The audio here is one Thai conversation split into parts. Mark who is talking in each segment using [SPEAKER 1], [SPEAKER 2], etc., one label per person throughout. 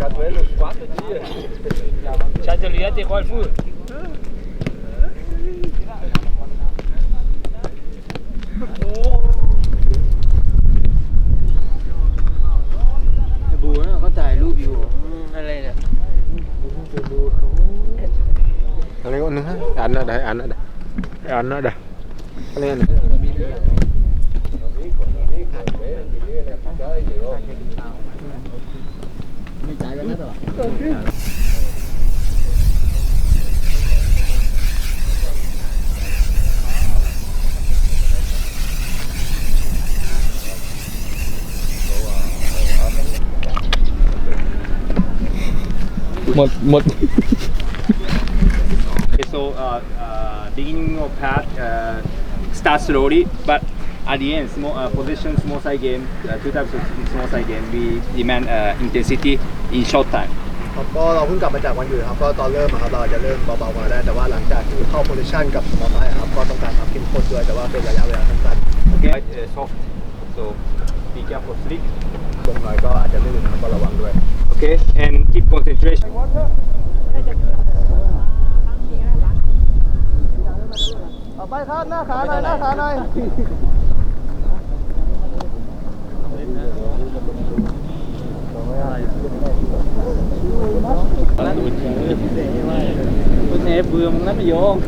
[SPEAKER 1] Caduelo, quatro dias.
[SPEAKER 2] Já de aliado e qual foi? Bùa nó có tài lưu biểu ở đây nè
[SPEAKER 3] Anh ấy có nữa, anh ở đây, anh ở đây Anh
[SPEAKER 2] ở đây Anh ở đây One
[SPEAKER 4] Okay, so uh, uh, beginning of path uh, start slowly, but at the end, small uh, position, small side game, uh, two types of small side game, we demand uh, intensity. in short
[SPEAKER 1] ครับก็เราเพิ่งกลับมาจากวันหยุดครับก็ตอนเริ่มครับเราจะเริ่มเบาๆมาได้แต่ว่าหลังจากที่เข้าโพซิชันกับหมอไม้ครับก็ต้องการทำเข้มข้นด้วยแต่ว่าเป็นระยะเวลาสั้น
[SPEAKER 4] โอเค uh, soft so be careful slick
[SPEAKER 1] ๆตรงหน่อยก็อาจจะลื่นนะครับก็ระวังด้วย
[SPEAKER 4] โอเค and keep concentration
[SPEAKER 1] ไปครับหน้าขาหน่อยหน้าขาหน่อย
[SPEAKER 3] Yung.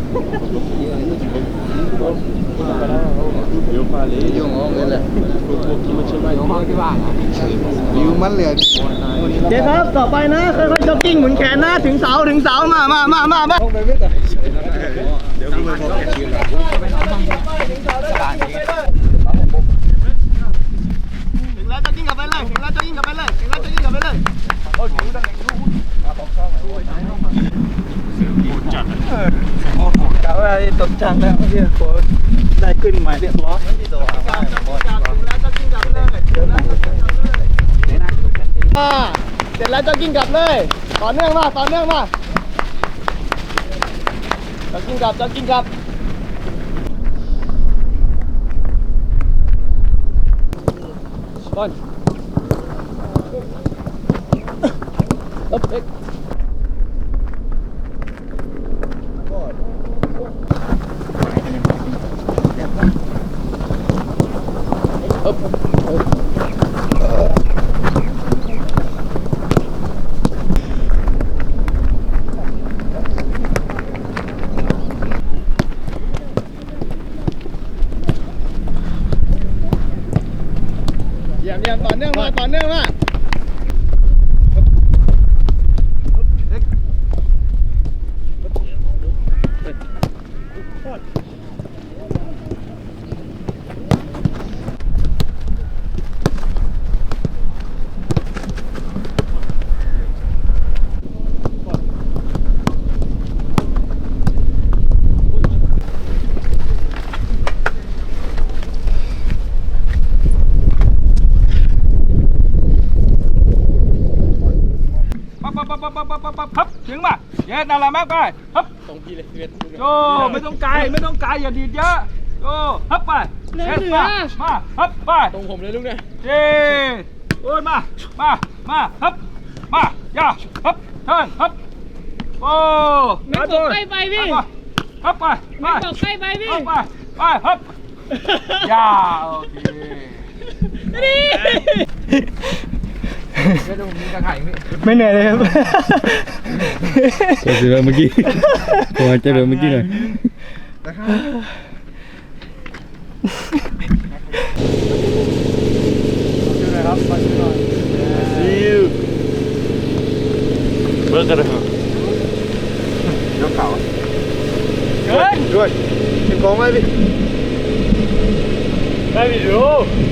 [SPEAKER 3] Yung pala. Yung, oh, gala. Yung mga kiba. Yung man liyan. เดี๋ย
[SPEAKER 1] วครับต่อไปนะค่อยๆจ็อกกิ้งหมุนแขนนะถึงเสาถึงเสามามามามามาถึงแล้วจ็อกกิ้งกลับไปเลยถึงแล้วจ็อกกิ้งกลับไปเลย จัง
[SPEAKER 3] แล้วที่โค้ได้ขึ้นใหม่เรียบร้อย
[SPEAKER 1] เสร็จแล้วจะกินกลับเลย ต่อเนื่องมาต่อเนื่องมาจะกินกลับจะกินกลับต้นเอ๊ะ เดียวต่อเนื่องมาต่อเนื่องมา ปั๊บปั๊บปั๊บถึงมาเย็ดนั่นแหละแม็กไปปั๊บตรงพี่เลยเวทโยไม่ต้องไกลไม่ต้องไกลอย่าดีดเยอะโยฮับไปเย็ดมามาฮับไปตรงผมเลยลูกเนี่ยเย้โอ้ยมามามาฮับมาย่าฮับเทิร์นฮับโอ้
[SPEAKER 5] แม็กบอกใกล้ไปพี่
[SPEAKER 1] ฮับไป
[SPEAKER 5] แม็กบอกใกล้ไปพี่
[SPEAKER 1] ฮับไปไปฮับย่าโอเค
[SPEAKER 5] นี่
[SPEAKER 2] ช่ดูมีกระ
[SPEAKER 1] ไข่พี่ไม่เหนื่อยเลยครับ
[SPEAKER 2] เจอเรือเมื่อกี้ผมเจอเรือเมื่อกี้หน่อย
[SPEAKER 1] ช่วยร่วยเบิกกันเลยยกเขาเกินด้วยเก็บของไว้พี่ได้พี่ดู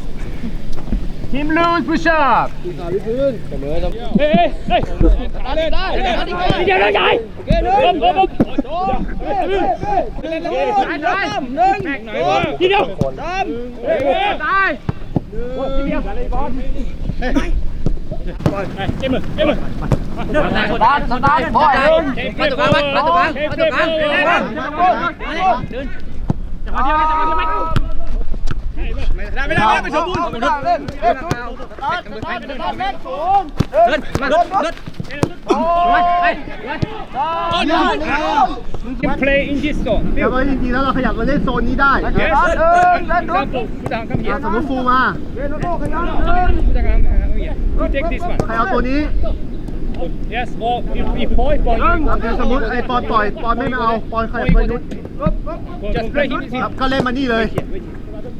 [SPEAKER 1] ทีม
[SPEAKER 6] ลูสพุชอัพเฮ้ยเฮ้ยได้ได้เดี๋ยวใหญ่ลมลมลมทีเดียวตามตายทีเดียวบอลเอ็มเอ็มสตาร์ทสตาร์ทบอลมาตรงกลางมาตรงกลางมาตรงกลางเดินจังหวะเดียวจังหวะเดียว ไม่ได้ไม่ได้ไม่สมบูรณ์เล่นเล่นเล่นเล่นสูงเดินมาเดินเดินโอ้ยไปไปเดิน play in this zone
[SPEAKER 1] แต่ว่าจริงๆแล้วเราขยับมาเล่นโซนนี้ได้
[SPEAKER 6] Yes. Example, Budang, come
[SPEAKER 1] อะ
[SPEAKER 6] here.
[SPEAKER 1] สมมติฟูมา
[SPEAKER 6] Budang, uh, oh yeah. You take this one.
[SPEAKER 1] ใครเอาตัวนี้
[SPEAKER 6] Yes, or if, if boy, boy,
[SPEAKER 1] ครับเดี๋ยวสมมติไอ้ปอนปล่อยปอนไม่มาเอาปอนขยับไปนู้น
[SPEAKER 6] just play him with
[SPEAKER 1] ครั
[SPEAKER 6] him.
[SPEAKER 1] บก็เล่นมานี่เลย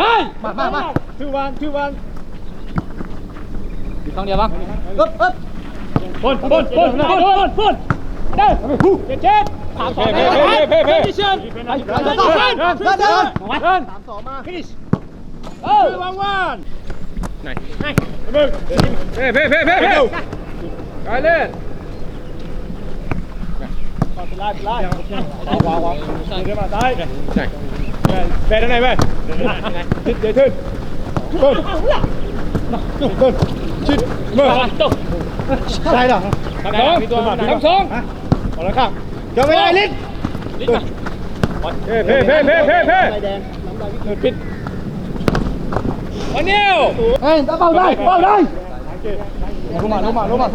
[SPEAKER 6] ได้มามามาชื่อวันชื่อวันอยู่ข้างเดียวบ้างอึ๊บอึ๊บปนปนปนปนปนปนเด้อเจ็ดเจ็ดสามสองมาเพ่เพ่เพ่เชิญไปไปไปเชิญเดินสามสองมาฟินิชเออวางวันไหนไหนเพ่เพ่เพ่เพ่เพ่ไปเล่นไปไล่ไปไล่วางวางเดินมาได้ Về đây này về. Chít dễ thương. Con. Con. Chít. Mở. Sai rồi. Đó. Thăm xuống. Bỏ nó không. Cho bên đây lít. Lít mà. Phê phê phê phê phê phê. Pit. Còn nhiều. Ê, đã vào đây, vào đây. Lô mà, lô mà, lô mà.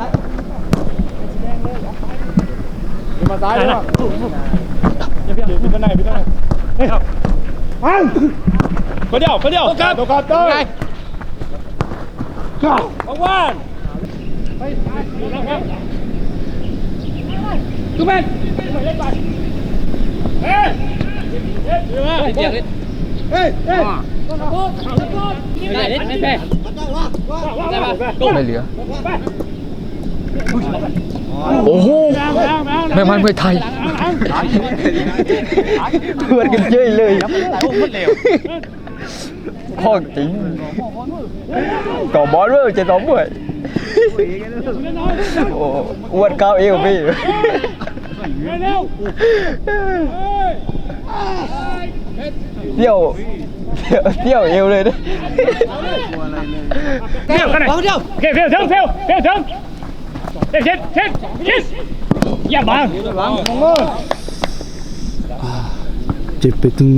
[SPEAKER 6] Đi mà trái đúng không? Đi bên này, bên này. Đây không? Có điều, có điều. Tôi cập. Tôi cập tôi. Này. Ông Quan. Cứ bên. Ê. Ê. Ê. Ê. Ờ.
[SPEAKER 2] Này, lên, lên, lên. Đây là. โอ้โหแม่มันม่ยไทยเพื่อนกันเยอะเลยข้อจริงต่อบอลเวอจะต่อมื่อยอ้วนเก้าเอวพี่
[SPEAKER 6] เที่
[SPEAKER 2] ยวเที่ยวเอวเลย
[SPEAKER 6] เนี่ยเดี่ยวเดี่ยวเดี่ยวเที่ยวเที่ยวเที่ยว เช็ดเช็ดเช็ดอย่าบัง
[SPEAKER 7] เจ็บไปถึง